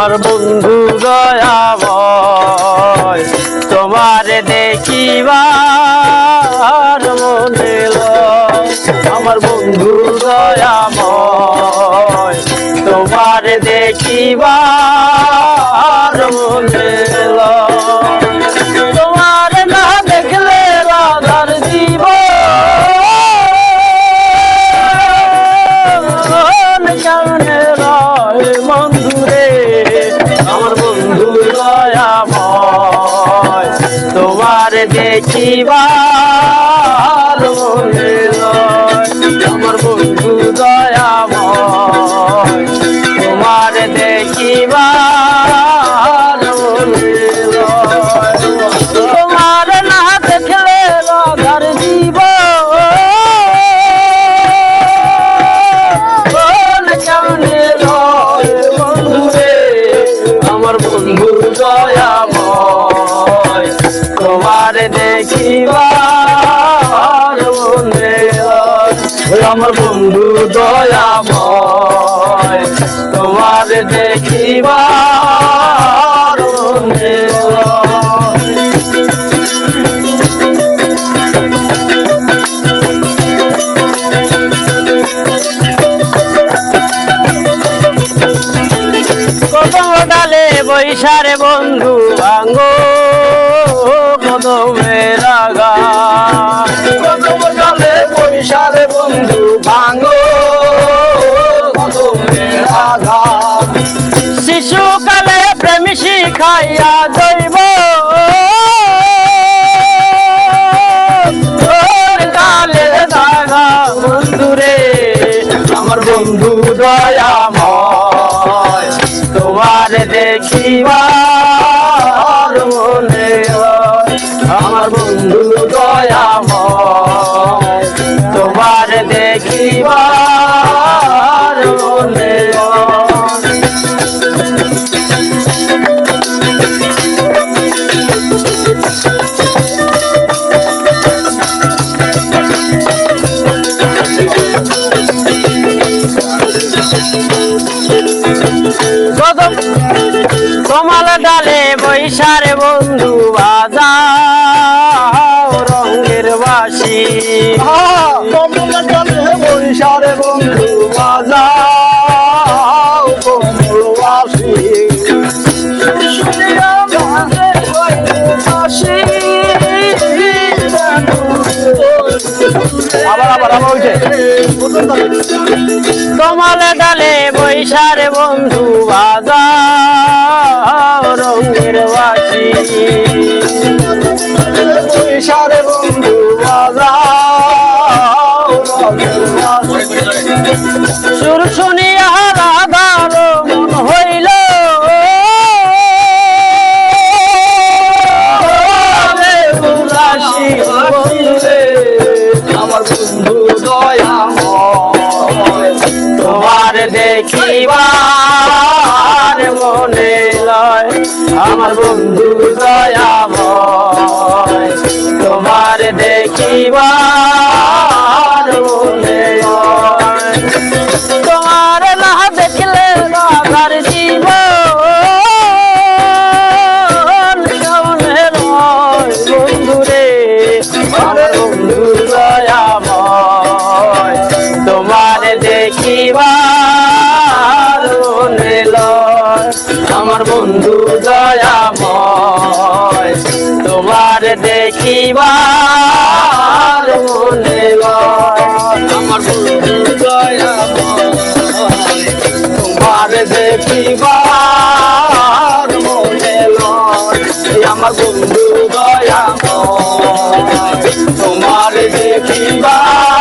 আমার বন্ধু দয়াময় তোমার দেখিবার মনে। আমার বন্ধু দয়াময় তোমার দেখিবার মনে দয়াময় তোমার দেখিবার। আমার বন্ধু আমার বন্ধু দয়াময়। তোমার দেখিবার ডালে বৈশারে বন্ধু ভাঙ্গো কদমের বৈশারে বন্ধু আগা শিশুকালে প্রেম শিখাইয়া দৈব কালে দাগা বন্ধুরে আমার বন্ধু দয়াময়। তোমার হয়। আমার বন্ধু দয়াময়। ডালে বৈশারে বন্ধু বাজাও রঙের বাসি কমল ডালে বৈশারে বন্ধু বাজাও বাসি আবার আবার আবার উঠে কমল ডালে বৈশারে বন্ধু বাজা রঙের বাসি বৈশারে বন্ধু সুর শুনিয়া রাধার মন হইল। আমার বন্ধু দয়াময়। তোমার দেখিবার আমার বন্ধু দয়াময় বন্ধু দয়াময় তোমার দেখিবার মনে আমার বন্ধু দয়াময় তোমার দেখিবার মনে আমার বন্ধু দয়াময় তোমার দেখিবার